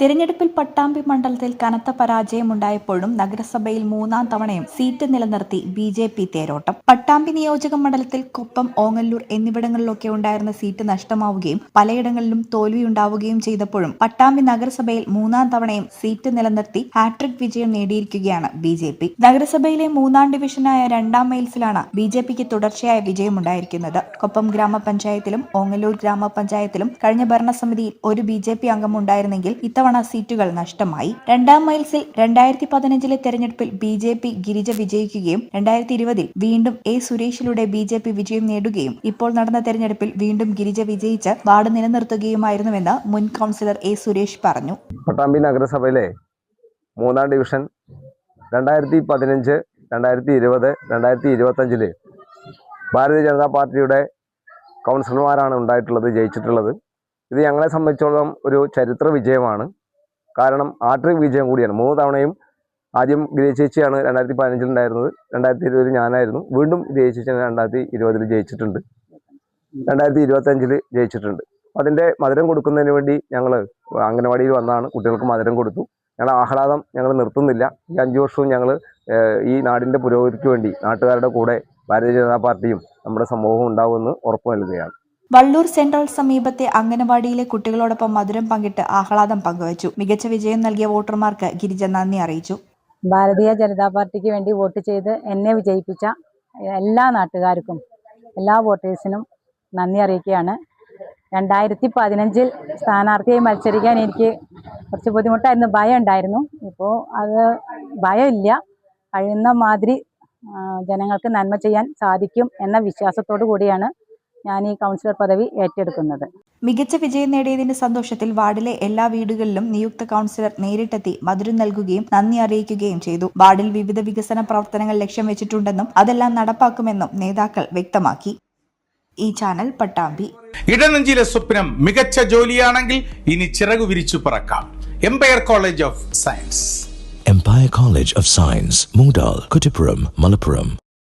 തിരഞ്ഞെടുപ്പിൽ പട്ടാമ്പി മണ്ഡലത്തിൽ കനത്ത പരാജയമുണ്ടായപ്പോഴും നഗരസഭയിൽ മൂന്നാം തവണയും സീറ്റ് നിലനിർത്തി ബി ജെ പി തേരോട്ടം. പട്ടാമ്പി നിയോജക മണ്ഡലത്തിൽ കൊപ്പം ഓങ്ങല്ലൂർ എന്നിവിടങ്ങളിലൊക്കെ ഉണ്ടായിരുന്ന സീറ്റ് നഷ്ടമാവുകയും പലയിടങ്ങളിലും തോൽവിയുണ്ടാവുകയും ചെയ്തപ്പോഴും പട്ടാമ്പി നഗരസഭയിൽ മൂന്നാം തവണയും സീറ്റ് നിലനിർത്തി ഹാട്രിക് വിജയം നേടിയിരിക്കുകയാണ് ബി ജെ പി. നഗരസഭയിലെ മൂന്നാം ഡിവിഷനായ രണ്ടാം മൈൽസിലാണ് ബി ജെ പിക്ക് തുടർച്ചയായ വിജയമുണ്ടായിരിക്കുന്നത്. കൊപ്പം ഗ്രാമപഞ്ചായത്തിലും ഓങ്ങല്ലൂർ ഗ്രാമപഞ്ചായത്തിലും കഴിഞ്ഞ ഭരണസമിതിയിൽ ഒരു ബി ജെ പി അംഗം ഉണ്ടായിരുന്നെങ്കിൽ ഇത്തവണ സീറ്റുകൾ നഷ്ടമായി. രണ്ടാം മൈൽസിൽ രണ്ടായിരത്തി പതിനഞ്ചിലെ തെരഞ്ഞെടുപ്പിൽ ബി ജെ പി ഗിരിജ വിജയിക്കുകയും രണ്ടായിരത്തി ഇരുപതിൽ വീണ്ടും എ സുരേഷിലൂടെ ബി ജെ പി വിജയം നേടുകയും ഇപ്പോൾ നടന്ന തെരഞ്ഞെടുപ്പിൽ വീണ്ടും ഗിരിജ വിജയിച്ച് വാർഡ് നിലനിർത്തുകയുമായിരുന്നുവെന്ന് മുൻ കൗൺസിലർ എ സുരേഷ് പറഞ്ഞു. പട്ടാമ്പി നഗരസഭയിലെ മൂന്നാം ഡിവിഷൻ രണ്ടായിരത്തി പതിനഞ്ച് രണ്ടായിരത്തി ഇരുപത് രണ്ടായിരത്തി ഇരുപത്തഞ്ചിൽ ഭാരതീയ ജനതാ പാർട്ടിയുടെ കൗൺസിലർമാരാണ് ഉണ്ടായിട്ടുള്ളത് ജയിച്ചിട്ടുള്ളത്. ഇത് ഞങ്ങളെ സംബന്ധിച്ചോളം ഒരു ചരിത്ര വിജയമാണ്. കാരണം ആട്രിക് വിജയം കൂടിയാണ്. മൂന്ന് തവണയും ആദ്യം ഗിരി ചേച്ചിയാണ് രണ്ടായിരത്തി പതിനഞ്ചിൽ ഉണ്ടായിരുന്നത്. രണ്ടായിരത്തി ഇരുപതിൽ ഞാനായിരുന്നു. വീണ്ടും ചേച്ചിയാണ് രണ്ടായിരത്തി ഇരുപതിൽ ജയിച്ചിട്ടുണ്ട്. രണ്ടായിരത്തി ഇരുപത്തഞ്ചിൽ ജയിച്ചിട്ടുണ്ട്. അതിന്റെ മധുരം കൊടുക്കുന്നതിന് വേണ്ടി ഞങ്ങൾ അംഗനവാടിയിൽ വന്നാണ് കുട്ടികൾക്ക് മധുരം കൊടുത്തു. ഞങ്ങൾ ആഹ്ലാദം ഞങ്ങൾ നിർത്തുന്നില്ല. ഈ അഞ്ച് വർഷവും ഞങ്ങൾ ഈ നാടിന്റെ പുരോഗതിക്ക് വേണ്ടി നാട്ടുകാരുടെ കൂടെ ഭാരതീയ ജനതാ പാർട്ടിയും നമ്മുടെ സമൂഹവും ഉണ്ടാവുമെന്ന് ഉറപ്പു നൽകുകയാണ്. വള്ളൂർ സെൻട്രൽ സമീപത്തെ അംഗനവാടിയിലെ കുട്ടികളോടൊപ്പം മധുരം പങ്കിട്ട് ആഹ്ലാദം പങ്കുവച്ചു. മികച്ച വിജയം നൽകിയ വോട്ടർമാർക്ക് ഗിരിജ നന്ദി അറിയിച്ചു. ഭാരതീയ ജനതാ പാർട്ടിക്ക് വേണ്ടി വോട്ട് ചെയ്ത് എന്നെ വിജയിപ്പിച്ച എല്ലാ നാട്ടുകാർക്കും എല്ലാ വോട്ടേഴ്സിനും നന്ദി അറിയിക്കുകയാണ്. രണ്ടായിരത്തി പതിനഞ്ചിൽ സ്ഥാനാർത്ഥിയായി മത്സരിക്കാൻ എനിക്ക് കുറച്ച് ബുദ്ധിമുട്ടായിരുന്നു ഭയം ഉണ്ടായിരുന്നു. ഇപ്പോൾ അത് ഭയമില്ല. കഴിയുന്ന മാതിരി ജനങ്ങൾക്ക് നന്മ ചെയ്യാൻ സാധിക്കും എന്ന വിശ്വാസത്തോടു കൂടിയാണ് ഞാൻ ഈ കൗൺസിലർ പദവി ഏറ്റെടുക്കുന്നത്. മികച്ച വിജയം നേടിയതിന്റെ സന്തോഷത്തിൽ വാർഡിലെ എല്ലാ വീടുകളിലും നിയുക്ത കൗൺസിലർ നേരിട്ടെത്തി മധുരം നൽകുകയും നന്ദി അറിയിക്കുകയും ചെയ്തു. വാർഡിൽ വിവിധ വികസന പ്രവർത്തനങ്ങൾ ലക്ഷ്യം വെച്ചിട്ടുണ്ടെന്നും അതെല്ലാം നടപ്പാക്കുമെന്നും നേതാക്കൾ വ്യക്തമാക്കി. ഈ ചാനൽ പട്ടാമ്പി. ഇടനഞ്ചിലെ സ്വപ്നം മികച്ച ജോലിയാണെങ്കിൽ ഇനി ചിറകു വിരിച്ചു പറക്കാം. Empire College of Science Empire College of Science Moondal, Kuttipuram, Malappuram.